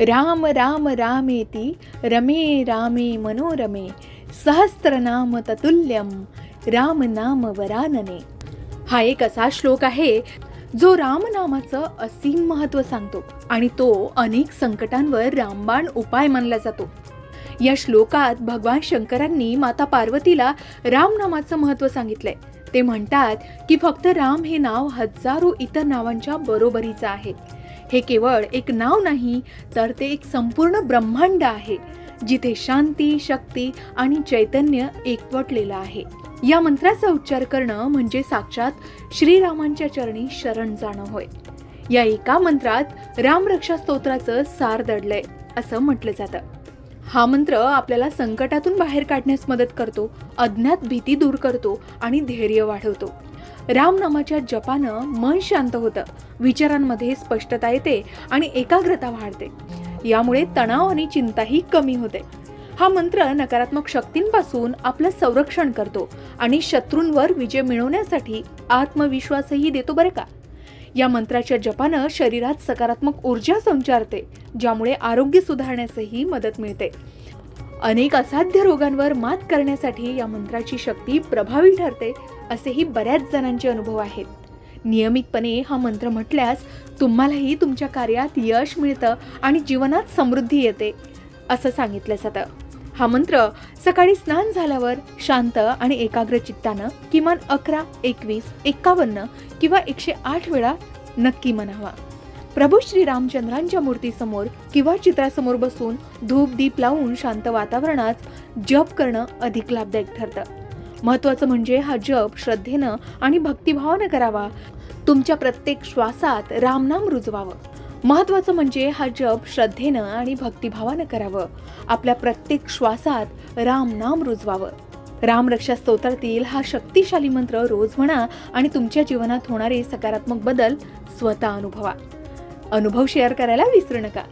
राम राम रामेती रमे रामे मनोरमे सहस्त्रनाम ततुल्यम राम नाम वरानने. हा एक असा श्लोक आहे जो रामनामाचं असीम महत्त्व सांगतो आणि तो अनेक संकटांवर रामबाण उपाय मानला जातो. या श्लोकात भगवान शंकरांनी माता पार्वतीला रामनामाचं महत्त्व सांगितलंय. ते म्हणतात की फक्त राम हे नाव हजारो इतर नावांच्या बरोबरीचं आहे. हे केवळ एक नाव नाही तर ते एक संपूर्ण ब्रह्मांड आहे जिथे शांती शक्ती आणि चैतन्य एकवटलेलं आहे. या मंत्राचा उच्चार करणं म्हणजे साक्षात श्रीरामांच्या चरणी शरण जाणं होय. या एका मंत्रात रामरक्षा स्तोत्राचं सार दडलंय असं म्हटलं जातं. हा मंत्र आपल्याला संकटातून बाहेर काढण्यास मदत करतो अज्ञात भीती दूर करतो आणि धैर्य वाढवतो. रामनामाच्या जपानं मन शांत होतं विचारांमध्ये स्पष्टता येते आणि एकाग्रता वाढते. यामुळे तणाव आणि चिंताही कमी होते. हा मंत्र नकारात्मक शक्तींपासून आपलं संरक्षण करतो आणि शत्रूंवर विजय मिळवण्यासाठी आत्मविश्वासही देतो बरं का? या मंत्राच्या जपानं शरीरात सकारात्मक ऊर्जा संचारते ज्यामुळे आरोग्य सुधारण्यासही मदत मिळते. अनेक असाध्य रोगांवर मात करण्यासाठी या मंत्राची शक्ती प्रभावी ठरते असेही बऱ्याच जणांचे अनुभव आहेत. नियमितपणे हा मंत्र म्हटल्यास तुम्हालाही तुमच्या कार्यात यश मिळतं आणि जीवनात समृद्धी येते असं सांगितलं जातं. हा मंत्र सकाळी स्नान झाल्यावर शांत आणि एकाग्र चित्तानं किमान अकरा एकवीस एक्कावन्न किंवा एकशे आठ वेळा नक्की म्हणावा. प्रभू श्री रामचंद्रांच्या मूर्तीसमोर किंवा चित्रासमोर बसून धूप दीप लावून शांत वातावरणात जप करणं अधिक लाभदायक ठरतं. महत्वाचं म्हणजे हा जप श्रद्धेनं आणि भक्तिभावानं करावा. तुमच्या प्रत्येक श्वासात रामनाम रुजवावं. महत्वाचं म्हणजे हा जप श्रद्धेनं आणि भक्तिभावानं करावं. आपल्या प्रत्येक श्वासात राम नाम रुजवावं. रामरक्षा स्तोत्रातील हा शक्तिशाली मंत्र रोज म्हणा आणि तुमच्या जीवनात होणारे सकारात्मक बदल स्वतः अनुभवा. अनुभव शेअर करायला विसरू नका.